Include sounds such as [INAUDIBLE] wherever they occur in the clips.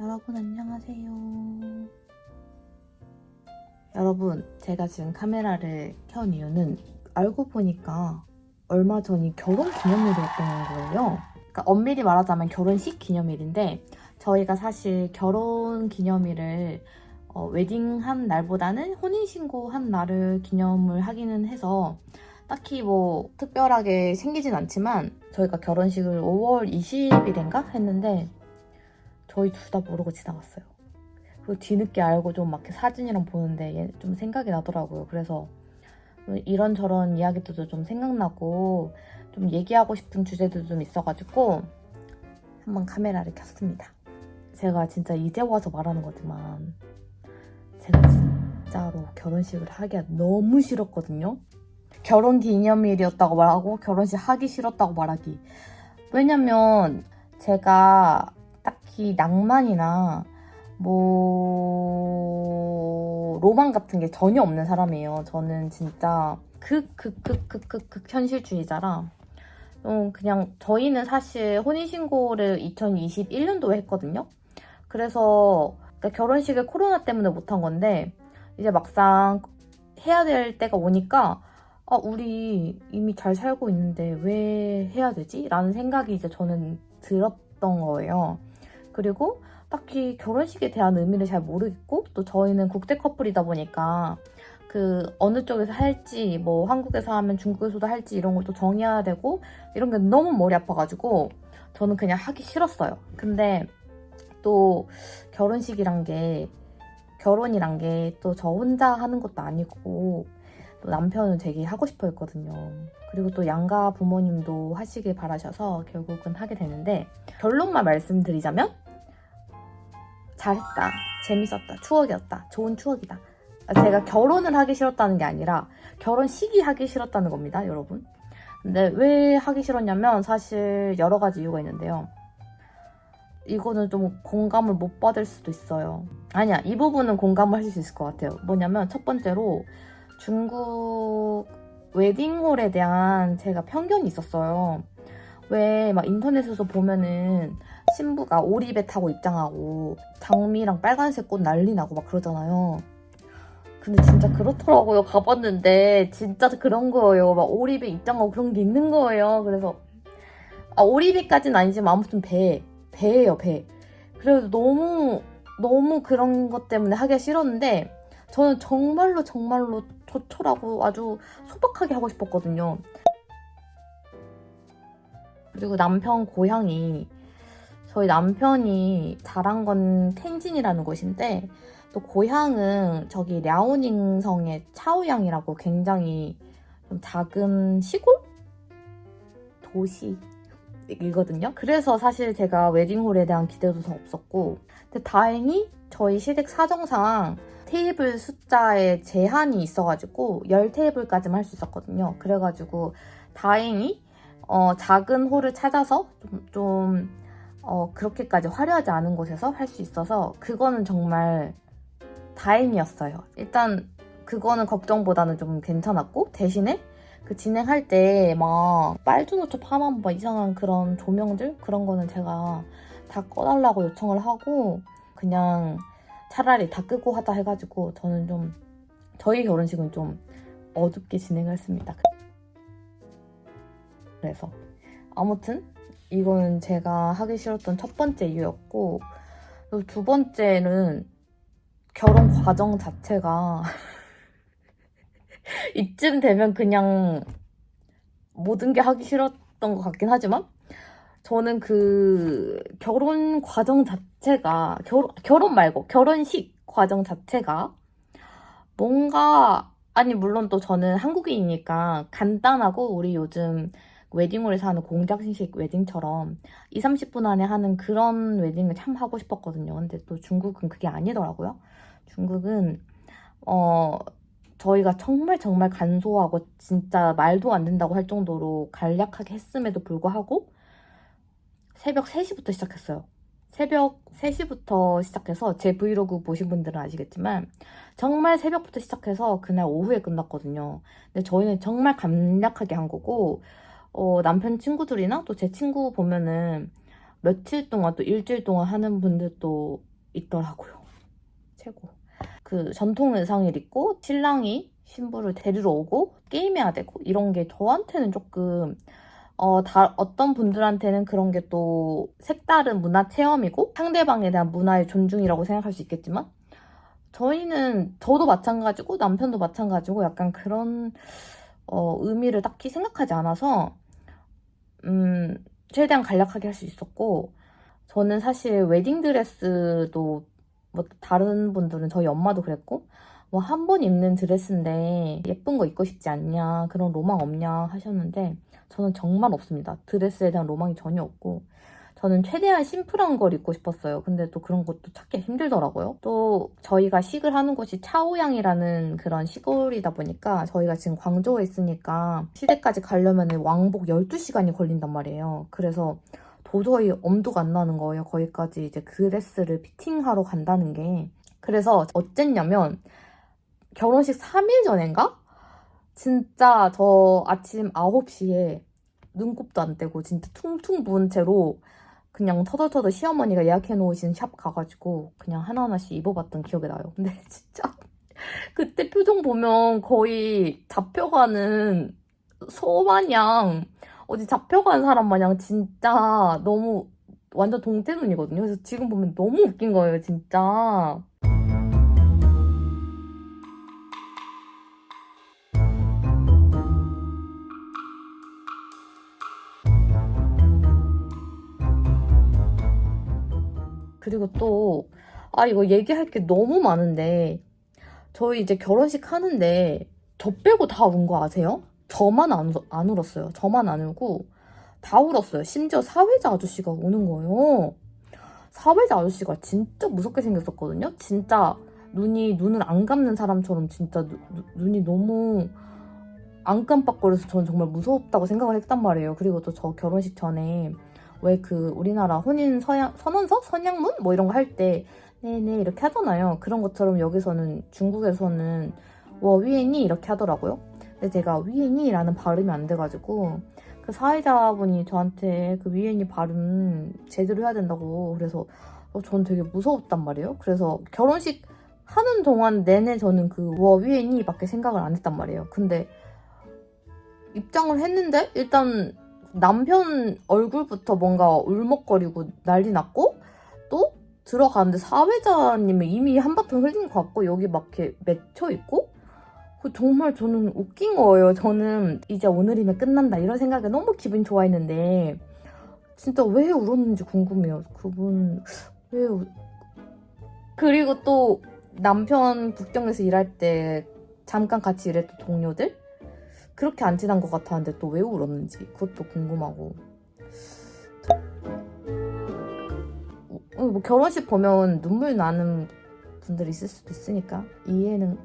여러분 안녕하세요. 여러분 제가 지금 카메라를 켠 이유는 알고 보니까 얼마 전이 결혼 기념일이었던 거예요. 그러니까 엄밀히 말하자면 결혼식 기념일인데 저희가 사실 결혼 기념일을 어, 웨딩 한 날보다는 혼인신고 한 날을 기념을 하기는 해서 딱히 뭐 특별하게 생기진 않지만 저희가 결혼식을 5월 20일인가 했는데 저희 둘 다 모르고 지나갔어요. 그리고 뒤늦게 알고 좀 막 사진이랑 보는데 얘좀 생각이 나더라고요. 그래서 이런저런 이야기들도 좀 생각나고 좀 얘기하고 싶은 주제도 좀 있어가지고 한번 카메라를 켰습니다. 제가 진짜 이제 와서 말하는 거지만 제가 진짜로 결혼식을 하기가 너무 싫었거든요. 결혼 기념일이었다고 말하고 결혼식 하기 싫었다고 말하기. 왜냐면 제가 딱히 낭만이나 뭐 로망 같은 게 전혀 없는 사람이에요. 저는 진짜 극 극 극 극 극 극 현실주의자라 음, 그냥 저희는 사실 혼인신고를 2021년도에 했거든요. 그래서 그러니까 결혼식을 코로나 때문에 못한 건데 이제 막상 해야 될 때가 오니까 아, 우리 이미 잘 살고 있는데 왜 해야 되지? 라는 생각이 이제 저는 들었던 거예요. 그리고 딱히 결혼식에 대한 의미를 잘 모르겠고 또 저희는 국제 커플이다 보니까 그 어느 쪽에서 할지 뭐 한국에서 하면 중국에서도 할지 이런 걸 또 정해야 되고 이런 게 너무 머리 아파가지고 저는 그냥 하기 싫었어요. 근데 또 결혼식이란 게 결혼이란 게 또 저 혼자 하는 것도 아니고 또 남편은 되게 하고 싶어 했거든요. 그리고 또 양가 부모님도 하시길 바라셔서 결국은 하게 되는데 결론만 말씀드리자면 잘했다, 재밌었다, 추억이었다, 좋은 추억이다. 제가 결혼을 하기 싫었다는 게 아니라 결혼식이 하기 싫었다는 겁니다, 여러분. 근데 왜 하기 싫었냐면 사실 여러 가지 이유가 있는데요. 이거는 좀 공감을 못 받을 수도 있어요. 아니야, 이 부분은 공감을 하실 수 있을 것 같아요. 뭐냐면 첫 번째로 중국 웨딩홀에 대한 제가 편견이 있었어요. 왜 막 인터넷에서 보면은 신부가 오리배 타고 입장하고 장미랑 빨간색 꽃 난리 나고 막 그러잖아요. 근데 진짜 그렇더라고요. 가봤는데 진짜 그런 거예요. 막 오리배 입장하고 그런 게 있는 거예요. 그래서 아 오리배까지는 아니지만 아무튼 배 배예요 배. 그래서 너무 너무 그런 것 때문에 하기가 싫었는데 저는 정말로 정말로 조촐하고 아주 소박하게 하고 싶었거든요. 그리고 남편 고향이 저희 남편이 자란 건 텐진이라는 곳인데 또 고향은 저기 랴오닝 성의 차오양이라고 굉장히 좀 작은 시골 도시 이거든요. 그래서 사실 제가 웨딩홀에 대한 기대도 더 없었고 근데 다행히 저희 시댁 사정상 테이블 숫자에 제한이 있어가지고 10테이블까지만 할 수 있었거든요. 그래가지고 다행히 어, 작은 홀을 찾아서 좀, 좀 어, 그렇게까지 화려하지 않은 곳에서 할 수 있어서 그거는 정말 다행이었어요. 일단 그거는 걱정보다는 좀 괜찮았고 대신에 그 진행할 때 막 빨주노초 파만 막 이상한 그런 조명들 그런 거는 제가 다 꺼달라고 요청을 하고 그냥 차라리 다 끄고 하자 해가지고 저는 좀 저희 결혼식은 좀 어둡게 진행했습니다. 그래서 아무튼 이거는 제가 하기 싫었던 첫 번째 이유였고 그리고 두 번째는 결혼 과정 자체가 [LAUGHS] 이쯤 되면 그냥 모든 게 하기 싫었던 것 같긴 하지만 저는 그 결혼 과정 자체가 결, 결혼 말고 결혼식 과정 자체가 뭔가 아니 물론 또 저는 한국인이니까 간단하고 우리 요즘 웨딩홀에서 하는 공작식 웨딩처럼 2, 30분 안에 하는 그런 웨딩을 참 하고 싶었거든요. 근데 또 중국은 그게 아니더라고요. 중국은 어 저희가 정말 정말 간소하고 진짜 말도 안 된다고 할 정도로 간략하게 했음에도 불구하고 새벽 3시부터 시작했어요. 새벽 3시부터 시작해서 제 브이로그 보신 분들은 아시겠지만 정말 새벽부터 시작해서 그날 오후에 끝났거든요. 근데 저희는 정말 간략하게 한 거고 어, 남편 친구들이나 또 제 친구 보면은 며칠 동안 또 일주일 동안 하는 분들도 있더라고요. 최고. 그 전통 의상을 입고 신랑이 신부를 데리러 오고 게임해야 되고 이런 게 저한테는 조금 어, 다, 어떤 분들한테는 그런 게 또 색다른 문화 체험이고 상대방에 대한 문화의 존중이라고 생각할 수 있겠지만 저희는 저도 마찬가지고 남편도 마찬가지고 약간 그런 어, 의미를 딱히 생각하지 않아서 음, 최대한 간략하게 할 수 있었고 저는 사실 웨딩드레스도 뭐 다른 분들은 저희 엄마도 그랬고 뭐 한 번 입는 드레스인데 예쁜 거 입고 싶지 않냐 그런 로망 없냐 하셨는데 저는 정말 없습니다. 드레스에 대한 로망이 전혀 없고 저는 최대한 심플한 걸 입고 싶었어요. 근데 또 그런 것도 찾기 힘들더라고요. 또 저희가 식을 하는 곳이 차오양이라는 그런 시골이다 보니까 저희가 지금 광저우에 있으니까 시댁까지 가려면 왕복 12시간이 걸린단 말이에요. 그래서 도저히 엄두가 안 나는 거예요. 거기까지 이제 드레스를 피팅하러 간다는 게. 그래서 어쨌냐면 결혼식 3일 전인가? 진짜 저 아침 9시에 눈곱도 안 떼고 진짜 퉁퉁 부은 채로 그냥 터덜터덜 시어머니가 예약해 놓으신 샵 가가지고 그냥 하나하나씩 입어봤던 기억이 나요. [LAUGHS] 근데 진짜 [LAUGHS] 그때 표정 보면 거의 잡혀가는 소 마냥 어디 잡혀간 사람 마냥 진짜 너무 완전 동태눈이거든요. 그래서 지금 보면 너무 웃긴 거예요, 진짜. 그리고 또, 아, 이거 얘기할 게 너무 많은데, 저희 이제 결혼식 하는데, 저 빼고 다 운 거 아세요? 저만 안, 울- 안 울었어요. 저만 안 울고, 다 울었어요. 심지어 사회자 아저씨가 우는 거예요. 사회자 아저씨가 진짜 무섭게 생겼었거든요? 진짜 눈이, 눈을 안 감는 사람처럼 진짜 누- 누- 눈이 너무 안 깜빡거려서 저는 정말 무섭다고 생각을 했단 말이에요. 그리고 또 저 결혼식 전에 왜 그 우리나라 혼인 서양, 선언서? 선양문? 뭐 이런 거 할 때 네네 이렇게 하잖아요. 그런 것처럼 여기서는 중국에서는 워 위엔이 이렇게 하더라고요. 근데 제가 위엔이라는 발음이 안 돼가지고 그 사회자분이 저한테 그 위엔이 발음 제대로 해야 된다고 그래서 어, 전 되게 무서웠단 말이에요. 그래서 결혼식 하는 동안 내내 저는 그 워 위엔이밖에 생각을 안 했단 말이에요. 근데 입장을 했는데 일단 남편 얼굴부터 뭔가 울먹거리고 난리 났고 또 들어가는데 사회자님은 이미 한바탕 흘린 것 같고 여기 막 이렇게 맺혀 있고 그 정말 저는 웃긴 거예요. 저는 이제 오늘이면 끝난다 이런 생각에 너무 기분 좋아했는데 진짜 왜 울었는지 궁금해요. 그분 왜 울... 그리고 또 남편 북경에서 일할 때 잠깐 같이 일했던 동료들 그렇게 안 친한 것 같았는데 또 왜 울었는지 그것도 궁금하고 어, 뭐 결혼식 보면 눈물 나는 분들 있을 수도 있으니까 이해는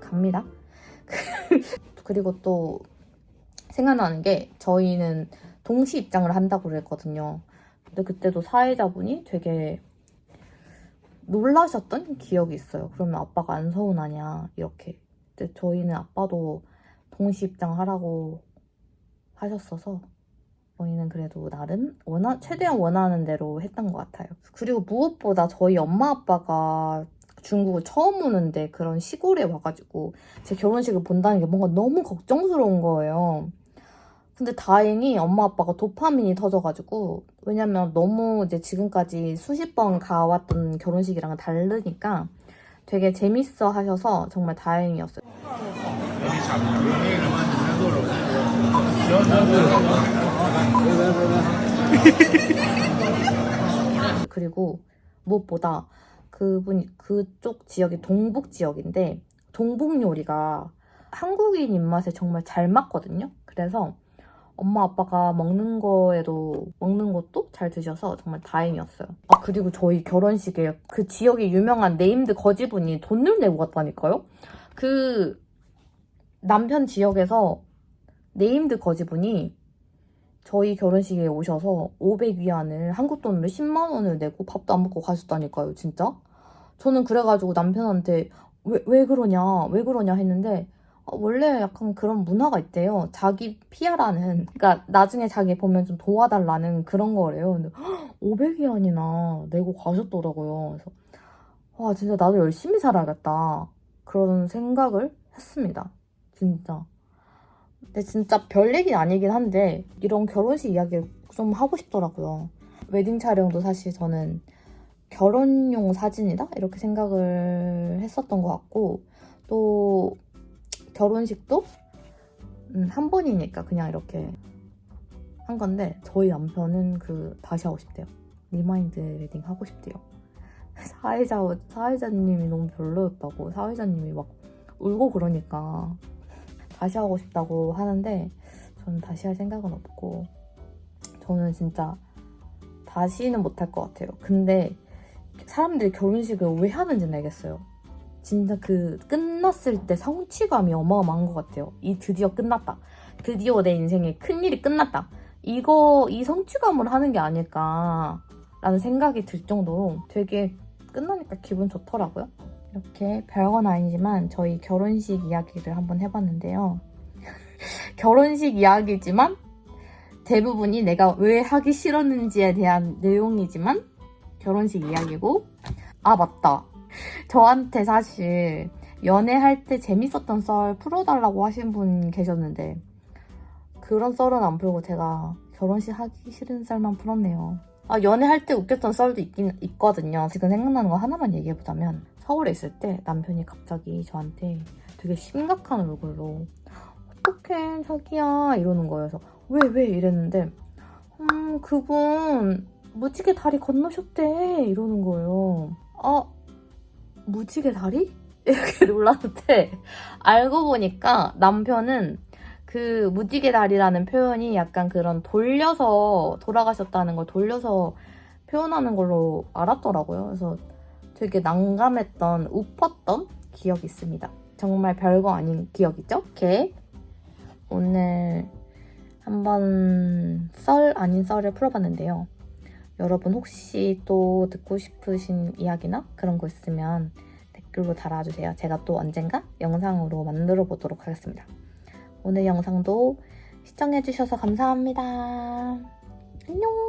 갑니다. [LAUGHS] 그리고 또 생각나는 게 저희는 동시 입장을 한다고 그랬거든요. 근데 그때도 사회자분이 되게 놀라셨던 기억이 있어요. 그러면 아빠가 안 서운하냐 이렇게. 근데 저희는 아빠도 동시 입장하라고 하셨어서 저희는 그래도 나름 원하, 최대한 원하는 대로 했던 것 같아요. 그리고 무엇보다 저희 엄마 아빠가 중국을 처음 오는데 그런 시골에 와가지고 제 결혼식을 본다는 게 뭔가 너무 걱정스러운 거예요. 근데 다행히 엄마 아빠가 도파민이 터져가지고 왜냐면 너무 이제 지금까지 수십 번 가왔던 결혼식이랑은 다르니까 되게 재밌어 하셔서 정말 다행이었어요. [LAUGHS] 그리고 무엇보다 그분 그쪽 지역이 동북 지역인데 동북 요리가 한국인 입맛에 정말 잘 맞거든요. 그래서 엄마 아빠가 먹는 거에도 먹는 것도 잘 드셔서 정말 다행이었어요. 아 그리고 저희 결혼식에 그 지역의 유명한 네임드 거지분이 돈을 내고 갔다니까요. 그 남편 지역에서 네임드 거지분이 저희 결혼식에 오셔서 500위안을 한국 돈으로 10만 원을 내고 밥도 안 먹고 가셨다니까요, 진짜. 저는 그래가지고 남편한테 왜, 왜 그러냐, 왜 그러냐 했는데 어, 원래 약간 그런 문화가 있대요. 자기 피하라는, 그러니까 나중에 자기 보면 좀 도와달라는 그런 거래요. 근데 500위안이나 내고 가셨더라고요. 그래서 와, 진짜 나도 열심히 살아야겠다. 그런 생각을 했습니다. 진짜. 근데 진짜 별 얘기는 아니긴 한데, 이런 결혼식 이야기를 좀 하고 싶더라고요. 웨딩 촬영도 사실 저는 결혼용 사진이다? 이렇게 생각을 했었던 것 같고, 또 결혼식도 음, 한 번이니까 그냥 이렇게 한 건데, 저희 남편은 그 다시 하고 싶대요. 리마인드 웨딩 하고 싶대요. [LAUGHS] 사회자, 사회자님이 너무 별로였다고. 사회자님이 막 울고 그러니까 다시 하고 싶다고 하는데 저는 다시 할 생각은 없고 저는 진짜 다시는 못할 것 같아요. 근데 사람들이 결혼식을 왜 하는지는 알겠어요. 진짜 그 끝났을 때 성취감이 어마어마한 것 같아요. 이 드디어 끝났다. 드디어 내 인생에 큰 일이 끝났다. 이거 이 성취감을 하는 게 아닐까라는 생각이 들 정도로 되게 끝나니까 기분 좋더라고요. 이렇게 별건 아니지만 저희 결혼식 이야기를 한번 해봤는데요. [LAUGHS] 결혼식 이야기지만 대부분이 내가 왜 하기 싫었는지에 대한 내용이지만 결혼식 이야기고 아 맞다. 저한테 사실 연애할 때 재밌었던 썰 풀어달라고 하신 분 계셨는데 그런 썰은 안 풀고 제가 결혼식 하기 싫은 썰만 풀었네요. 아 연애할 때 웃겼던 썰도 있긴 있거든요. 지금 생각나는 거 하나만 얘기해보자면 서울에 있을 때 남편이 갑자기 저한테 되게 심각한 얼굴로 어떡해 자기야. 이러는 거예요 그래서 왜 왜? 이랬는데 음 그분 무지개 다리 건너셨대. 이러는 거예요 아 무지개 다리? [LAUGHS] 이렇게 놀랐는데 알고 보니까 남편은 그 무지개 다리라는 표현이 약간 그런 돌려서 돌아가셨다는 걸 돌려서 표현하는 걸로 알았더라고요. 그래서 되게 난감했던 웃었던 기억이 있습니다 정말 별거 아닌 기억이죠? 이렇게 오늘 한번 썰 아닌 썰을 풀어봤는데요. 여러분 혹시 또 듣고 싶으신 이야기나 그런 거 있으면 댓글로 달아주세요. 제가 또 언젠가 영상으로 만들어 보도록 하겠습니다. 오늘 영상도 시청해주셔서 감사합니다. 안녕!